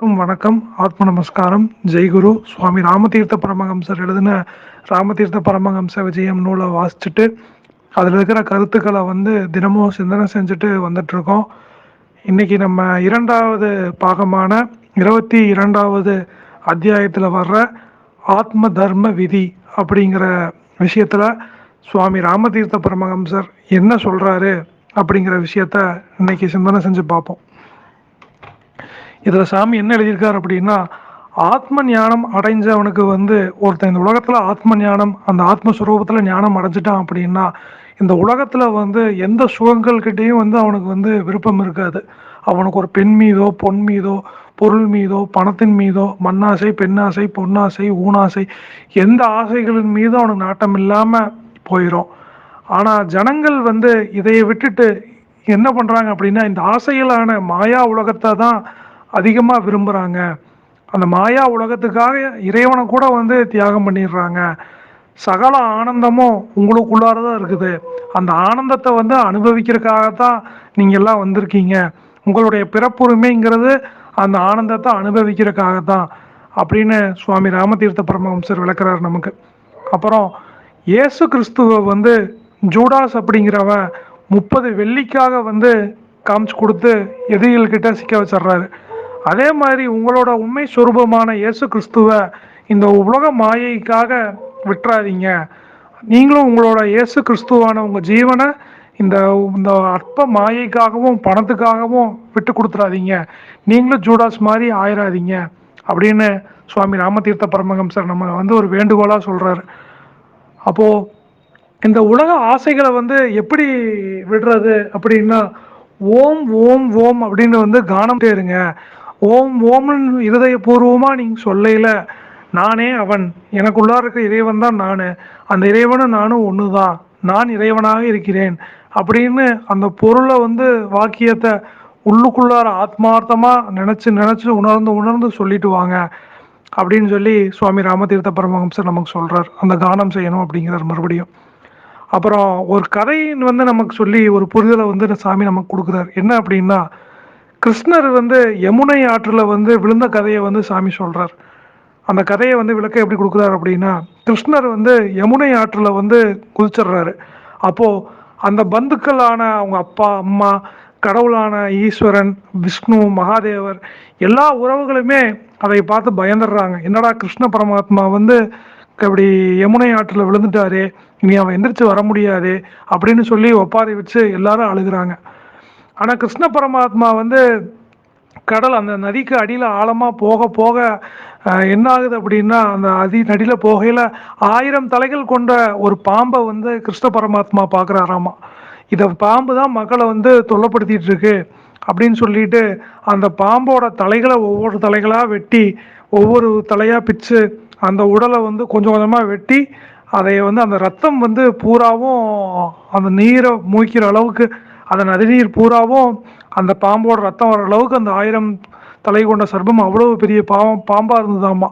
அனைவருக்கும் வணக்கம். ஆத்ம நமஸ்காரம். ஜெய்குரு சுவாமி ராமதீர்த்த பரமஹம்சர் எழுதின ராமதீர்த்த பரமஹம்ச விஜயம் நூலை வாசிச்சுட்டு அதில் இருக்கிற கருத்துக்களை வந்து தினமும் சிந்தனை செஞ்சுட்டு வந்துட்ருக்கோம் இன்றைக்கி இன்னைக்கு நம்ம இரண்டாவது பாகமான இருபத்தி இரண்டாவது அத்தியாயத்தில் வர்ற ஆத்ம தர்ம விதி அப்படிங்கிற விஷயத்தில் சுவாமி ராமதீர்த்த பரமஹம்சர் என்ன சொல்கிறாரு அப்படிங்கிற விஷயத்த இன்னைக்கு சிந்தனை செஞ்சு பார்ப்போம். இதில் சாமி என்ன எழுதியிருக்கார் அப்படின்னா ஆத்ம ஞானம் அடைஞ்சவனுக்கு வந்து ஒருத்தன் இந்த உலகத்தில் ஆத்ம ஞானம் அந்த ஆத்மஸ்வரூபத்தில் ஞானம் அடைஞ்சிட்டான் அப்படின்னா இந்த உலகத்தில் வந்து எந்த சுகங்கள்கிட்டையும் வந்து அவனுக்கு வந்து விருப்பம் இருக்காது. அவனுக்கு ஒரு பெண் மீதோ பொன் மீதோ பொருள் மீதோ பணத்தின் மீதோ மண்ணாசை பெண்ணாசை பொன்னாசை ஊனாசை எந்த ஆசைகளின் மீதும் அவனுக்கு நாட்டம் இல்லாமல் போயிடும் ஆனால் ஜனங்கள் வந்து இதையை விட்டுட்டு என்ன பண்ணுறாங்க அப்படின்னா இந்த ஆசைகளான மாயா உலகத்தை தான் அதிகமாக விரும்புகிறாங்க அந்த மாயா உலகத்துக்காக இறைவனை கூட வந்து தியாகம் பண்ணிடுறாங்க. சகல ஆனந்தமும் உங்களுக்குள்ளார தான் இருக்குது. அந்த ஆனந்தத்தை வந்து அனுபவிக்கிறதுக்காகத்தான் நீங்கள் எல்லாம் வந்திருக்கீங்க. உங்களுடைய பிறப்புரிமைங்கிறது அந்த ஆனந்தத்தை அனுபவிக்கிறதுக்காகத்தான் அப்படின்னு சுவாமி ராமதீர்த்த பரமஹம்சர் விளக்குறார் நமக்கு. அப்புறம் இயேசு கிறிஸ்துவ வந்து ஜூடாஸ் அப்படிங்கிறவன் முப்பது வெள்ளிக்காக வந்து காமிச்சு கொடுத்து எதிரிகள்கிட்ட சிக்க வச்சிடுறாரு. அதே மாதிரி உங்களோட உண்மை சுரூபமான இயேசு கிறிஸ்துவ இந்த உலக மாயைக்காக விட்டுறாதீங்க. நீங்களும் உங்களோட இயேசு கிறிஸ்துவான உங்கள் ஜீவனை இந்த இந்த அற்ப மாயைக்காகவும் பணத்துக்காகவும் விட்டு கொடுத்துறாதீங்க. நீங்களும் ஜூடாஸ் மாதிரி ஆயிராதீங்க. அப்படின்னு சுவாமி ராமதீர்த்த பரமஹம்சர் நம்ம வந்து ஒரு வேண்டுகோளாக சொல்கிறாரு அப்போது இந்த உலக ஆசைகளை வந்து எப்படி விடுறது அப்படின்னா ஓம் ஓம் ஓம் அப்படின்னு வந்து கானம் இருங்க ஓம் ஓமன் இருதயபூர்வமாக நீங்கள் சொல்லையில் நானே அவன். எனக்குள்ளா இருக்க இறைவன் தான் நான். அந்த இறைவனும் நானும் ஒன்று தான் நான் இறைவனாக இருக்கிறேன். அப்படின்னு அந்த பொருளை வந்து வாக்கியத்தை உள்ளுக்குள்ளார ஆத்மார்த்தமாக நினச்சி நினச்சி உணர்ந்து உணர்ந்து சொல்லிட்டு வாங்க. அப்படின்னு சொல்லி சுவாமி ராமதீர்த்த பரமஹம்சர் நமக்கு சொல்கிறார் அந்த கானம் செய்யணும் அப்படிங்கிறார் மறுபடியும். அப்புறம் ஒரு கதையின் வந்து நமக்கு சொல்லி ஒரு புரிதலை வந்து இந்த சாமி நமக்கு கொடுக்குறாரு. என்ன அப்படின்னா கிருஷ்ணர் வந்து யமுனை ஆற்றில் வந்து விழுந்த கதையை வந்து சாமி சொல்கிறார் அந்த கதையை வந்து விளக்க எப்படி கொடுக்குறாரு அப்படின்னா கிருஷ்ணர் வந்து யமுனை ஆற்றில் வந்து குதிச்சிடுறாரு. அப்போது அந்த பந்துக்களான அவங்க அப்பா அம்மா கடவுளான ஈஸ்வரன் விஷ்ணு மகாதேவர் எல்லா உறவுகளுமே அதை பார்த்து பயந்துடுறாங்க. என்னடா கிருஷ்ண பரமாத்மா வந்து இப்படி யமுனை ஆற்றில் விழுந்துட்டாரு இனி அவன் எந்திரிச்சு வர முடியாது அப்படின்னு சொல்லி ஒப்பாரி வச்சு எல்லாரும் அழுகுறாங்க. ஆனால் கிருஷ்ண பரமாத்மா வந்து கடல் அந்த நதிக்கு அடியில் ஆழமாக போக போக என்ன ஆகுது அப்படின்னா அந்த அதி நடியில் போகையில் ஆயிரம் தலைகள் கொண்ட ஒரு பாம்பை வந்து கிருஷ்ண பரமாத்மா பார்க்குறாராமா இதை பாம்பு தான் மக்களை வந்து தொல்லைப்படுத்திட்டு இருக்கு அப்படின்னு சொல்லிட்டு அந்த பாம்போட தலைகளை ஒவ்வொரு தலைகளாக வெட்டி ஒவ்வொரு தலையாக பிச்சு அந்த உடலை வந்து கொஞ்சம் கொஞ்சமாக வெட்டி அதை வந்து அந்த ரத்தம் வந்து பூராவும் அந்த நீரை மூய்க்கிற அளவுக்கு அந்த நதிநீர் பூராவும் அந்த பாம்போட ரத்தம் வர அளவுக்கு அந்த ஆயிரம் தலை கொண்ட சர்ப்பம் அவ்வளவு பெரிய பாவம் பாம்பாக இருந்ததாமா.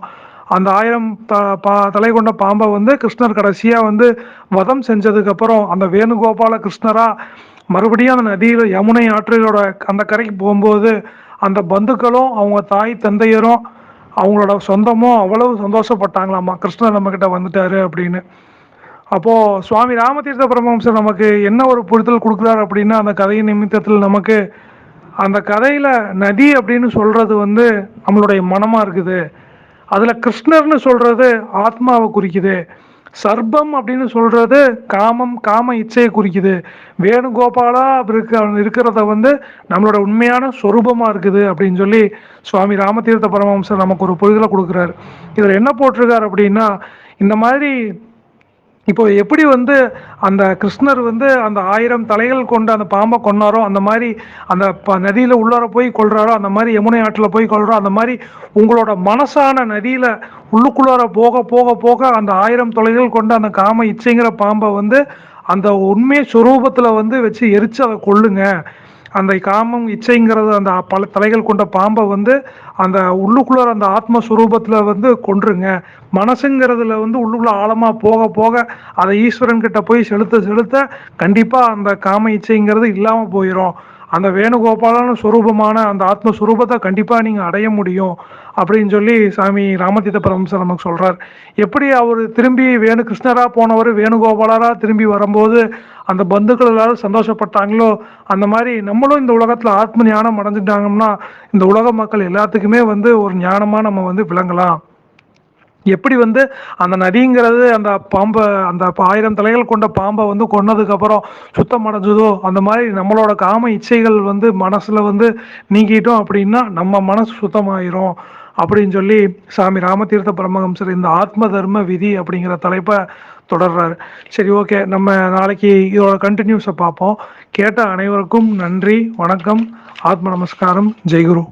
அந்த ஆயிரம் த பா தலை கொண்ட பாம்பை வந்து கிருஷ்ணர் கடைசியாக வந்து வதம் செஞ்சதுக்கப்புறம் அந்த வேணுகோபால கிருஷ்ணராக மறுபடியும் அந்த நதியில் யமுனை ஆற்றிலோட அந்த கரைக்கு போகும்போது அந்த பந்துக்களும் அவங்க தாய் தந்தையரும் அவங்களோட சொந்தமும் அவ்வளவு சந்தோஷப்பட்டாங்களாமா. கிருஷ்ணர் நம்மக்கிட்ட வந்துட்டாரு அப்படின்னு. அப்போது சுவாமி ராமதீர்த்த பரமஹம்சர் நமக்கு என்ன ஒரு புரிதல் கொடுக்குறாரு அப்படின்னா அந்த கதையின் நிமித்தத்தில் நமக்கு அந்த கதையில் நதி அப்படின்னு சொல்கிறது வந்து நம்மளுடைய மனமாக இருக்குது. அதில் கிருஷ்ணர்னு சொல்கிறது ஆத்மாவை குறிக்குது. சர்பம் அப்படின்னு சொல்கிறது காமம் காம இச்சையை குறிக்குது. வேணுகோபாலா அப்படி இருக்க இருக்கிறத வந்து நம்மளோட உண்மையான சொரூபமாக இருக்குது அப்படின்னு சொல்லி சுவாமி ராமதீர்த்த பரமஹம்சர் நமக்கு ஒரு புரிதலை கொடுக்குறாரு. இதில் என்ன போட்டிருக்காரு அப்படின்னா இந்த மாதிரி இப்போ எப்படி வந்து அந்த கிருஷ்ணர் வந்து அந்த ஆயிரம் தலைகள் கொண்ட அந்த பாம்பை கொன்னாரோ அந்த மாதிரி அந்த ப நதியில் உள்ளார போய் கொள்றாரோ அந்த மாதிரி யமுனை ஆற்றில் போய் கொள்றோம் அந்த மாதிரி உங்களோட மனசான நதியில் உள்ளுக்குள்ளார போக போக போக அந்த ஆயிரம் தொலைகள் கொண்ட அந்த காம இச்சைங்கிற பாம்பை வந்து அந்த உண்மை சுரூபத்தில் வந்து வச்சு எரிச்சு அதை கொள்ளுங்க அந்த காமம் இச்சைங்கிறது அந்த பல தலைகள் கொண்ட பாம்பை வந்து அந்த உள்ளுக்குள்ள அந்த ஆத்மஸ்வரூபத்தில் வந்து கொன்றுங்க. மனசுங்கிறதுல வந்து உள்ளுக்குள்ள ஆழமாக போக போக அதை ஈஸ்வரன் கிட்ட போய் செலுத்த செலுத்த கண்டிப்பாக அந்த காம இச்சைங்கிறது இல்லாமல் போயிடும் அந்த வேணுகோபாலன சுரூபமான அந்த ஆத்மஸ்வரூபத்தை கண்டிப்பாக நீங்கள் அடைய முடியும் அப்படின்னு சொல்லி சாமி ராமதீத பரமசர் நமக்கு சொல்கிறார் எப்படி அவர் திரும்பி வேணு கிருஷ்ணராக போனவர் வேணுகோபாலராக திரும்பி வரும்போது அந்த பந்துக்கள் எல்லாரும் சந்தோஷப்பட்டாங்களோ அந்த மாதிரி நம்மளும் இந்த உலகத்தில் ஆத்ம ஞானம் அடைஞ்சிட்டாங்கன்னா இந்த உலக மக்கள் எல்லாத்துக்குமே வந்து ஒரு ஞானமாக நம்ம வந்து விளங்கலாம். எப்படி வந்து அந்த நதிங்கிறது அந்த பாம்பை அந்த ஆயிரம் தலைகள் கொண்ட பாம்பை வந்து கொன்னதுக்கப்புறம் சுத்தம் அடைஞ்சதோ அந்த மாதிரி நம்மளோட காம இச்சைகள் வந்து மனசில் வந்து நீங்கிட்டோம் அப்படின்னா நம்ம மனசு சுத்தமாயிரும் அப்படின்னு சொல்லி சாமி ராமதீர்த்த பரமஹம்சர் இந்த ஆத்ம தர்ம விதி அப்படிங்கிற தலைப்பை தொடர்றாரு. சரி ஓகே. நம்ம நாளைக்கு இதோட கண்டினியூஸை பார்ப்போம். கேட்ட அனைவருக்கும் நன்றி வணக்கம் ஆத்ம நமஸ்காரம். ஜெய்குரு.